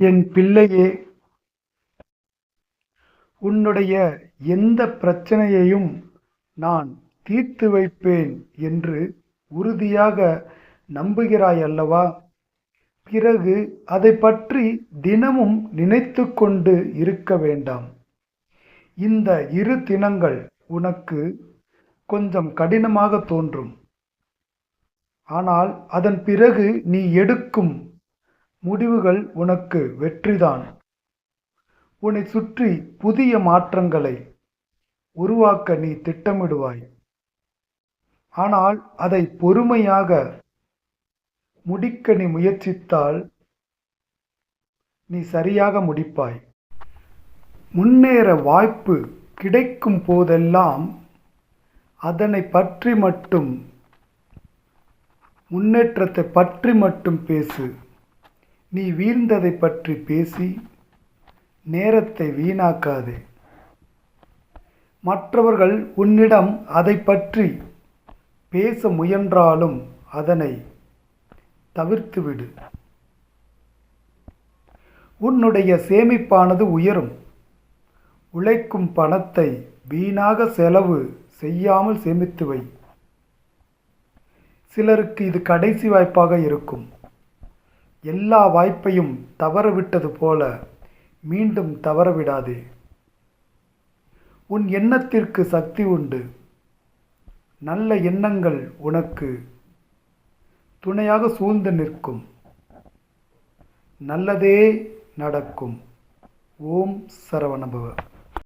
என் பிள்ளையே உன்னுடைய எந்த பிரச்சனையையும் நான் தீர்த்து வைப்பேன் என்று உறுதியாக நம்புகிறாய் அல்லவா பிறகு அதை பற்றி தினமும் நினைத்து கொண்டு இருக்க வேண்டாம். இந்த இரு தினங்கள் உனக்கு கொஞ்சம் கடினமாக தோன்றும். ஆனால் அதன் பிறகு நீ எடுக்கும் முடிவுகள் உனக்கு வெற்றிதான். உன்னை சுற்றி புதிய மாற்றங்களை உருவாக்க நீ திட்டமிடுவாய். ஆனால் அதை பொறுமையாக முடிக்க நீ முயற்சித்தால் நீ சரியாக முடிப்பாய். முன்னேற வாய்ப்பு கிடைக்கும் போதெல்லாம் அதனை பற்றி மட்டும் முன்னேற்றத்தை பற்றி மட்டும் பேசு. நீ வீழ்ந்ததை பற்றி பேசி நேரத்தை வீணாக்காதே. மற்றவர்கள் உன்னிடம் அதை பற்றி பேச முயன்றாலும் அதனை தவிர்த்துவிடு. உன்னுடைய சேமிப்பானது உயரும். உழைக்கும் பணத்தை வீணாக செலவு செய்யாமல் சேமித்து வை. சிலருக்கு இது கடைசி வாய்ப்பாக இருக்கும். எல்லா வாய்ப்பையும் தவறவிட்டது போல மீண்டும் தவறவிடாதே. உன் எண்ணத்திற்கு சக்தி உண்டு. நல்ல எண்ணங்கள் உனக்கு துணையாக சூழ்ந்து நிற்கும். நல்லதே நடக்கும். ஓம் சரவணபவ.